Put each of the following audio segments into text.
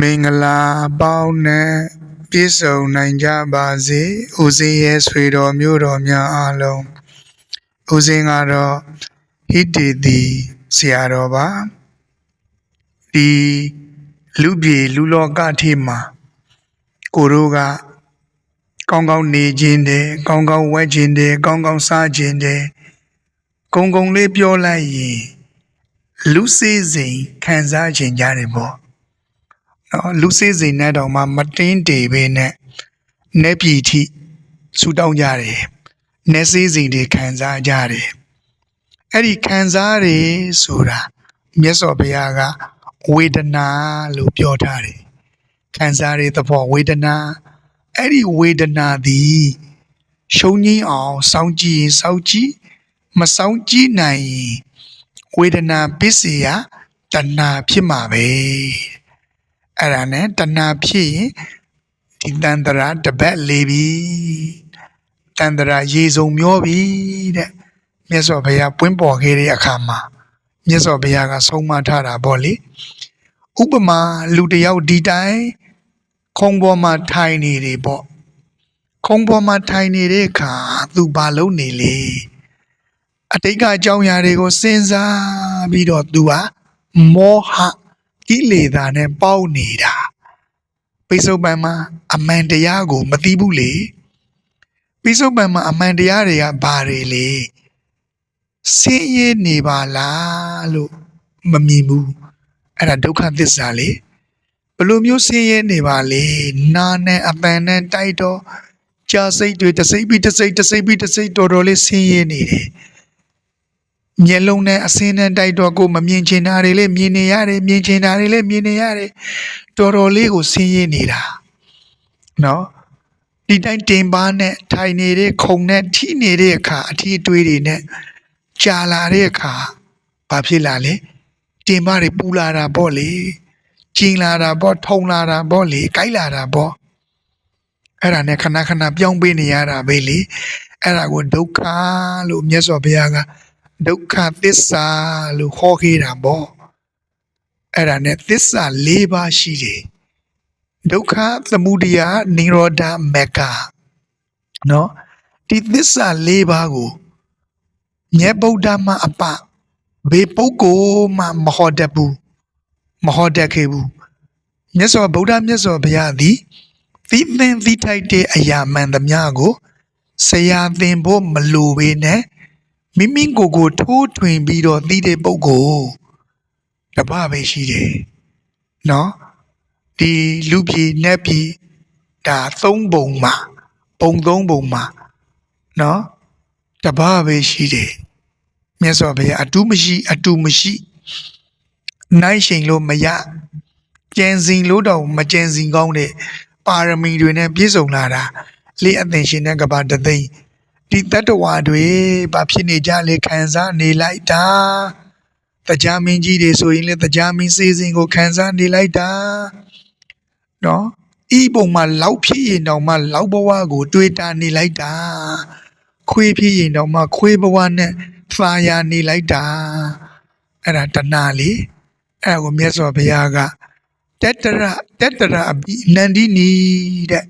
မင်္ဂလာပေါင်းနဲ့ပြည့်စုံနိုင်ကြပါစေဦးစင်းရဲ့ဆွေတော်မျိုးတော်များအားလုံးဦးစင်းကတော့ဟိတေတီဆရာတော်ပါဒီလူပြေလူလောကထေမှာကိုတို့ကကောင်းကောင်းနေခြင်းတယ်ကောင်းကောင်းဝတ်ခြင်းတယ်ကောင်းကောင်းစားခြင်းတယ်ဂုံဂုံလေးပြောလိုက်ရင်လူစေးစိမ်ခံစားခြင်းကြတယ်ပေါ့နော် လူစေးစိမ်နဲ့တောင်မှမတင်းတေပဲနဲ့နေပြည်ထိဆူတောင်းကြတယ်နေစေးစိမ်တွေခံစားကြတယ်အဲ့ဒီခံစားရဆိုတာမြတ်စွာဘုရားကဝေဒနာလို့ပြောထားတယ်ခံစားရတဲ့ဘောဝေဒနာအဲ့ဒီဝေဒနာသည်ရှုံးငင်းအောင်စောင့်ကြည့်ရင်စောင့်ကြည့်မစောင့်ကြည့်နိုင်ရင်ဝေဒနာပစ္စယတဏှာဖြစ်မှာပဲ အဲ့ဒါနဲ့တဏှာဖြစ်ရင်ဒီတန်တရာတပတ်လေးပြီတန်တရာရေစုံမျောပြီတဲ့မြတ်စွာဘုရားပွင့်ပေါ်ခဲ့တဲ့အခါမှာမြတ်စွာဘုရားကဆုံးမထားတာပေါ့လေဥပမာလူတစ်ယောက်ဒီတိုင်းခုံပေါ်မှာထိုင်နေတယ်ပေါ့ခုံပေါ်မှာထိုင်နေတဲ့အခါသူဘာလုပ်နေလဲအတိတ်ကအကြောင်းအရာတွေကိုစဉ်းစားပြီးတော့သူဟာမောဟ ကိလေသာနဲ့ပေါက်နေတာပိဿုပန်မှာအမှန်တရားကိုမသိဘူးလေပိဿုပန်မှာအမှန်တရားတွေကဘာတွေလဲဆင်းရဲနေပါလားလို့မမြင်ဘူးအဲ့ဒါဒုက္ခသစ္စာလေဘယ်လိုမျိုးဆင်းရဲနေပါလဲနာနဲ့အပန်နဲ့တိုက်တော့ကြာစိတ်တွေတစ်စိတ်ပြီးတစ်စိတ်တစ်စိတ်ပြီးတစ်စိတ်တော်တော်လေးဆင်းရဲနေတယ် မျက်လုံးနဲ့အစင်းနဲ့တိုက်တော့ကိုမမြင်ချင်တာတွေလည်းမြင်နေရတယ်မြင်ချင်တာတွေလည်းမြင်နေရတယ်တော်တော်လေးကိုဆင်းရဲနေတာနော်ဒီတိုင်းတင်ပါနဲ့ထိုင်နေတဲ့ခုံနဲ့ထိနေတဲ့အခါအထီးအတွေးတွေနဲ့ကြာလာတဲ့အခါဘာဖြစ်လာလဲတင်ပါတွေပူလာတာပေါ့လေကျင်းလာတာပေါ့ထုံလာတာပေါ့လေကြိုက်လာတာပေါ့အဲ့ဒါနဲ့ခဏခဏပြောင်းပေးနေရတာပဲလေအဲ့ဒါကိုဒုက္ခလို့မြတ်စွာဘုရားက ဒုက္ခသစ္စာလို့ခေါ်ခဲ့တာပေါ့အဲ့ဒါနဲ့သစ္စာ၄ပါးရှိတယ်ဒုက္ခသမုဒယနိရောဓမဂ္ဂနော်ဒီသစ္စာ၄ပါးကိုမြတ်ဗုဒ္ဓမှာအပဘေပုဂ္ဂိုလ်မှမဟောတတ်ဘူးမဟောတတ်ခဲ့ဘူးမြတ်စွာဘုရားမြတ်စွာဘုရားသည်သီးသင်သီးထိုက်တဲ့အရာမှန်သမျှကိုဆရာသင်ဖို့မလိုပေနဲ့ မိမိကိုယ်ကိုထိုးထွင်ပြီးတော့သိတဲ့ပုဂ္ဂိုလ်တပပဲရှိတယ်။နော်ဒီလူပြည်နတ်ပြည်ဒါသုံးပုံမှာပုံသုံးပုံမှာနော်တပပဲရှိတယ်။မြတ်စွာဘုရားအတူမရှိ အတူမရှိနိုင်ရှင်လို့မရကြံစင်လို့တော့မကြံစင်ကောင်းတဲ့ပါရမီတွေနဲ့ပြည့်စုံလာတာလေအသင်ရှင်တဲ့ကဘာတသိန်း ဒီတတ္တဝါတွေဘာဖြစ်နေကြလဲခံစားနေလိုက်တာတရားမင်းကြီးတွေဆိုရင်လည်းတရားမင်းစေစဉ်ကိုခံစားနေလိုက်တာနော်ဤပုံမှာလောက်ဖြစ်ရင်တော့မှလောက်ဘဝကိုတွေးတာနေလိုက်တာခွေးဖြစ်ရင်တော့မှခွေးဘဝနဲ့သာယာနေလိုက်တာအဲ့ဒါတဏှာလေအဲ့ဒါကိုမြတ်စွာဘုရားကတတရတတရအဘိနန္ဒီနီတဲ့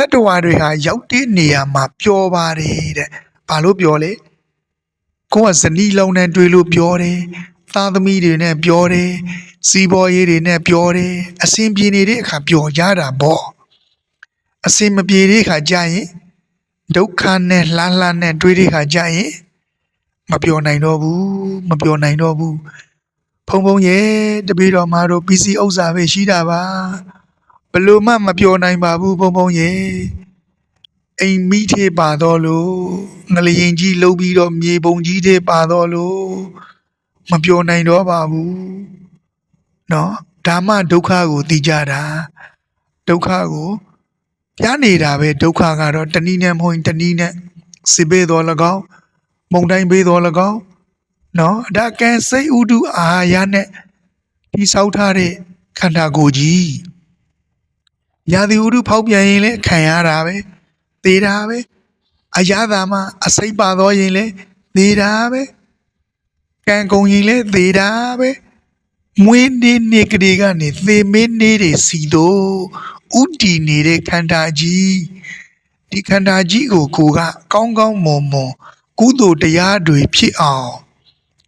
တတ္တဝါတွေဟာရောက်တဲ့နေရာမှာပျော်ပါတယ်တဲ့ဘာလို့ပျော်လဲကိုကဇနီးလုံးနဲ့တွေ့လို့ပျော်တယ်သားသမီးတွေနဲ့ပျော်တယ်စီးပွားရေးတွေနဲ့ပျော်တယ်အဆင်ပြေနေတဲ့အခါပျော်ကြတာပေါ့အဆင်မပြေတဲ့အခါကြာရင်ဒုက္ခနဲ့လှမ်းလှမ်းနဲ့တွေ့တဲ့အခါကြာရင်မပျော်နိုင်တော့ဘူးမပျော်နိုင်တော့ဘူးဖုံဖုံရဲ့တပည့်တော်မာတို့ပစ္စည်းဥစ္စာပဲရှိတာပါ ဘလို့မှမပြောနိုင်ပါဘူးဘုံဘုံရေအိမ်မိသေးပါတော့လို့ငလျင်ကြီးလှုပ်ပြီးတော့မြေပုံကြီးသေးပါတော့လို့မပြောနိုင်တော့ပါဘူးเนาะဒါမှဒုက္ခကိုသိကြတာဒုက္ခကိုပြနေတာပဲဒုက္ခကတော့တနည်းနဲ့မဟုတ်ရင်တနည်းနဲ့စိပေးတော်၎င်းမုန်တိုင်းပေးတော်၎င်းเนาะဒါကံစိတ်ဥဒုအာဟာရနဲ့တိဆောက်ထားတဲ့ခန္ဓာကိုယ်ကြီး ရာသီဥတုဖောက်ပြန်ရင်လည်းခံရတာပဲသေတာပဲအရသာမှာအစိပ်ပါတော့ရင်လည်းသေတာပဲကံကုန်ရင်လည်းသေတာပဲမွေးနေ့နေ့ကလေးကနေသေမင်းနေ့တွေစီတော့ဥတီနေတဲ့ခန္ဓာကြီးဒီခန္ဓာကြီးကိုကိုကကောင်းကောင်းမွန်မွန်ကုသိုလ်တရားတွေဖြစ်အောင်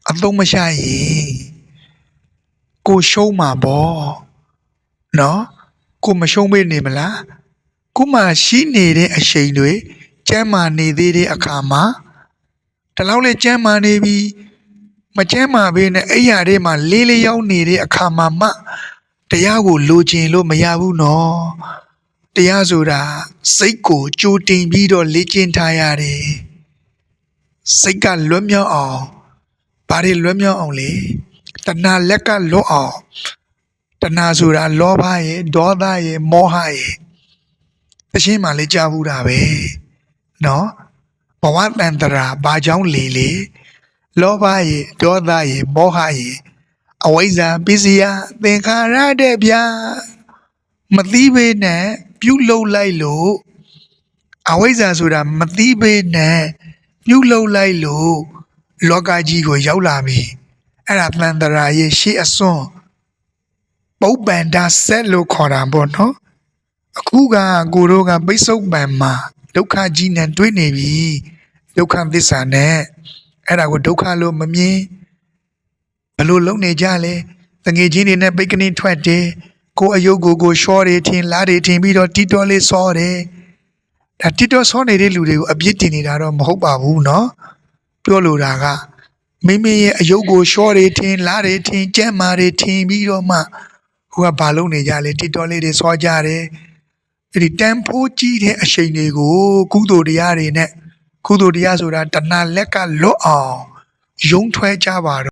အသုံးမချရင်ကိုရှုံးမှာပေါ့နော် ကိုမရှုံးမေးနေမလားကိုမှရှိနေတဲ့အချိန်တွေကျမ်းမာနေသေးတဲ့အခါမှာဒီလောက်လေကျမ်းမာနေပြီမကျမ်းမာဘေးနဲ့အဲ့ရတဲ့မှာလေးလေးရောက်နေတဲ့အခါမှာမှတရားကိုလိုချင်လို့မရဘူးနော်တရားဆိုတာစိတ်ကိုကြိုတင်ပြီးတော့လေ့ကျင့်ထားရတယ်စိတ်ကလွတ်မြောက်အောင်ဘာတွေလွတ်မြောက်အောင်လဲတဏှာလက်ကလွတ်အောင် တဏှာဆိုတာလောဘရဲ့ဒေါသရဲ့မောဟရဲ့တရှင်းမှလေကြားဘူးတာပဲနော်ဘဝတန်တရာဘာကြောင့်လေလေလောဘရေဒေါသရေမောဟရေအဝိဇ္ဇာပစ္စယသင်္ခါရတဲ့ဗျာမသိပေနဲ့ပြုတ်လုံလိုက်လို့အဝိဇ္ဇာဆိုတာမသိပေနဲ့ပြုတ်လုံလိုက်လို့လောကကြီးကိုရောက်လာပြီအဲ့ဒါသန္တရာရဲ့ရှေ့အစွန်း ပုပ္ပန္ဒဆက်လို့ခေါ်တာပေါ့နော်အခုကကိုတို့ကပိဿုပံမှာဒုက္ခကြီးနဲ့တွေ့နေပြီဒုက္ခသစ္စာနဲ့ အဲ့ဒါကိုဒုက္ခလို့မမြင်ဘယ်လို့လုံနေကြလဲတငယ်ချင်းတွေနဲ့ပိတ်ကနေထွက်တယ်ကိုယ်အယုတ်ကိုကိုရှောတယ်ထင်လားတယ်ထင်ပြီးတော့တီတော်လေးစောတယ်ဒါတီတော်စောနေတဲ့လူတွေကိုအပြစ်တင်နေတာတော့မဟုတ်ပါဘူးเนาะပြောလိုတာကမိမိရဲ့အယုတ်ကိုရှောတယ်ထင်လားတယ်ထင်ကြမ်းမာတယ်ထင်ပြီးတော့မှ ဟိုကဘာလုံနေကြလဲတီတော်လေးတွေစောကြတယ်အဲ့ဒီတန်ဖိုးကြီးတဲ့အချိန်တွေကိုကုသိုလ်တရားတွေနဲ့ကုသိုလ်တရားဆိုတာတဏှာလက်ကလွတ်အောင်ယုံထွက်ကြပါတော့